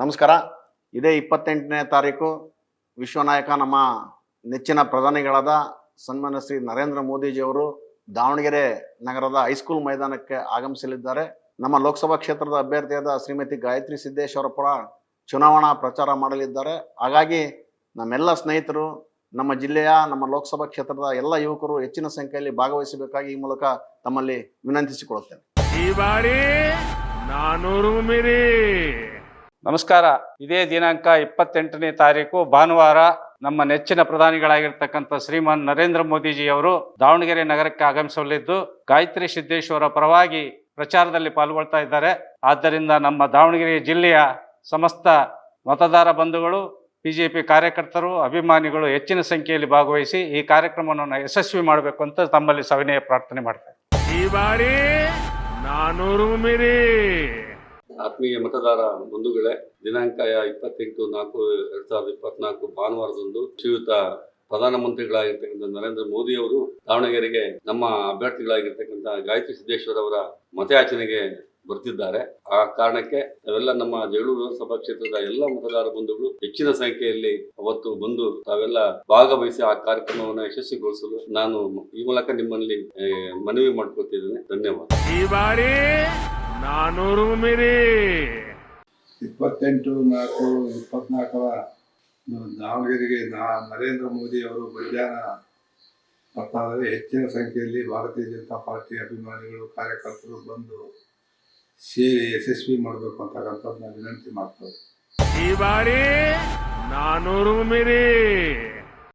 ನಮಸ್ಕಾರ. ಇದೇ ಇಪ್ಪತ್ತೆಂಟನೇ ತಾರೀಕು ವಿಶ್ವನಾಯಕ ನಮ್ಮ ನೆಚ್ಚಿನ ಪ್ರಧಾನಿಗಳಾದ ಸನ್ಮಾನ್ಯ ಶ್ರೀ ನರೇಂದ್ರ ಮೋದಿಜಿಯವರು ದಾವಣಗೆರೆ ನಗರದ ಹೈಸ್ಕೂಲ್ ಮೈದಾನಕ್ಕೆ ಆಗಮಿಸಲಿದ್ದಾರೆ. ನಮ್ಮ ಲೋಕಸಭಾ ಕ್ಷೇತ್ರದ ಅಭ್ಯರ್ಥಿಯಾದ ಶ್ರೀಮತಿ ಗಾಯತ್ರಿ ಸಿದ್ದೇಶ್ ಅವರು ಕೂಡ ಚುನಾವಣಾ ಪ್ರಚಾರ ಮಾಡಲಿದ್ದಾರೆ. ಹಾಗಾಗಿ ನಮ್ಮೆಲ್ಲ ಸ್ನೇಹಿತರು, ನಮ್ಮ ಜಿಲ್ಲೆಯ, ನಮ್ಮ ಲೋಕಸಭಾ ಕ್ಷೇತ್ರದ ಎಲ್ಲ ಯುವಕರು ಹೆಚ್ಚಿನ ಸಂಖ್ಯೆಯಲ್ಲಿ ಭಾಗವಹಿಸಬೇಕಾಗಿ ಈ ಮೂಲಕ ತಮ್ಮಲ್ಲಿ ವಿನಂತಿಸಿಕೊಳ್ಳುತ್ತೇನೆ. ಈ ಬಾರಿ ಮೀರಿ. ನಮಸ್ಕಾರ. ಇದೇ ದಿನಾಂಕ ಇಪ್ಪತ್ತೆಂಟನೇ ತಾರೀಕು, ಭಾನುವಾರ ನಮ್ಮ ನೆಚ್ಚಿನ ಪ್ರಧಾನಿಗಳಾಗಿರ್ತಕ್ಕಂಥ ಶ್ರೀಮಾನ್ ನರೇಂದ್ರ ಮೋದಿಜಿ ಅವರು ದಾವಣಗೆರೆ ನಗರಕ್ಕೆ ಆಗಮಿಸಲಿದ್ದು, ಗಾಯತ್ರಿ ಸಿದ್ದೇಶ್ವರ ಪರವಾಗಿ ಪ್ರಚಾರದಲ್ಲಿ ಪಾಲ್ಗೊಳ್ತಾ ಇದ್ದಾರೆ. ಆದ್ದರಿಂದ ನಮ್ಮ ದಾವಣಗೆರೆ ಜಿಲ್ಲೆಯ ಸಮಸ್ತ ಮತದಾರ ಬಂಧುಗಳು, ಬಿಜೆಪಿ ಕಾರ್ಯಕರ್ತರು, ಅಭಿಮಾನಿಗಳು ಹೆಚ್ಚಿನ ಸಂಖ್ಯೆಯಲ್ಲಿ ಭಾಗವಹಿಸಿ ಈ ಕಾರ್ಯಕ್ರಮವನ್ನು ಯಶಸ್ವಿ ಮಾಡಬೇಕು ಅಂತ ತಮ್ಮಲ್ಲಿ ಸವಿನಯ ಪ್ರಾರ್ಥನೆ ಮಾಡ್ತಾರೆ ಈ ಬಾರಿ ನಾನೂರು ಮೀರಿ. ಆತ್ಮೀಯ ಮತದಾರ ಬಂಧುಗಳೇ ದಿನಾಂಕ ಇಪ್ಪತ್ತೆಂಟು ನಾಲ್ಕು ಎರಡ್ ಸಾವಿರದ ಇಪ್ಪತ್ನಾಲ್ಕು ಭಾನುವಾರದಂದು ಶ್ರೀಯುತ ಪ್ರಧಾನಮಂತ್ರಿಗಳಾಗಿರ್ತಕ್ಕಂಥ ನರೇಂದ್ರ ಮೋದಿ ಅವರು ದಾವಣಗೆರೆಗೆ ನಮ್ಮ ಅಭ್ಯರ್ಥಿಗಳಾಗಿರ್ತಕ್ಕಂಥ ಗಾಯತ್ರಿ ಸಿದ್ದೇಶ್ವರ ಅವರ ಮತಯಾಚನೆಗೆ ಬರ್ತಿದ್ದಾರೆ. ಆ ಕಾರಣಕ್ಕೆ ನಾವೆಲ್ಲ ನಮ್ಮ ಜಗಳೂರು ವಿಧಾನಸಭಾ ಕ್ಷೇತ್ರದ ಎಲ್ಲ ಮತದಾರ ಬಂಧುಗಳು ಹೆಚ್ಚಿನ ಸಂಖ್ಯೆಯಲ್ಲಿ ಅವತ್ತು ಬಂದು ತಾವೆಲ್ಲ ಭಾಗವಹಿಸಿ ಆ ಕಾರ್ಯಕ್ರಮವನ್ನು ಯಶಸ್ವಿಗೊಳಿಸಲು ನಾನು ಈ ಮೂಲಕ ನಿಮ್ಮಲ್ಲಿ ಮನವಿ ಮಾಡ್ಕೊತಿದ್ದೇನೆ ಧನ್ಯವಾದ. ಈ ಬಾರಿ ನಾನೂರು ಮೀರಿ. ಇಪ್ಪತ್ತೆಂಟು ನಾಲ್ಕು ಇಪ್ಪತ್ನಾಲ್ಕರ ದಾವಣಗೆರೆಗೆ ನಾ ನರೇಂದ್ರ ಮೋದಿ ಅವರು ಮಧ್ಯಾಹ್ನ ಬರ್ತಾರೆ ಹೆಚ್ಚಿನ ಸಂಖ್ಯೆಯಲ್ಲಿ ಭಾರತೀಯ ಜನತಾ ಪಾರ್ಟಿ ಅಭಿಮಾನಿಗಳು ಕಾರ್ಯಕರ್ತರು ಬಂದು ಸೇರಿ ಯಶಸ್ವಿ ಮಾಡಬೇಕು ಅಂತಕ್ಕಂಥದ್ದನ್ನ ವಿನಂತಿ ಮಾಡ್ತಾರೆ ಈ ಬಾರಿ ನಾನೂರು ಮೀರಿ.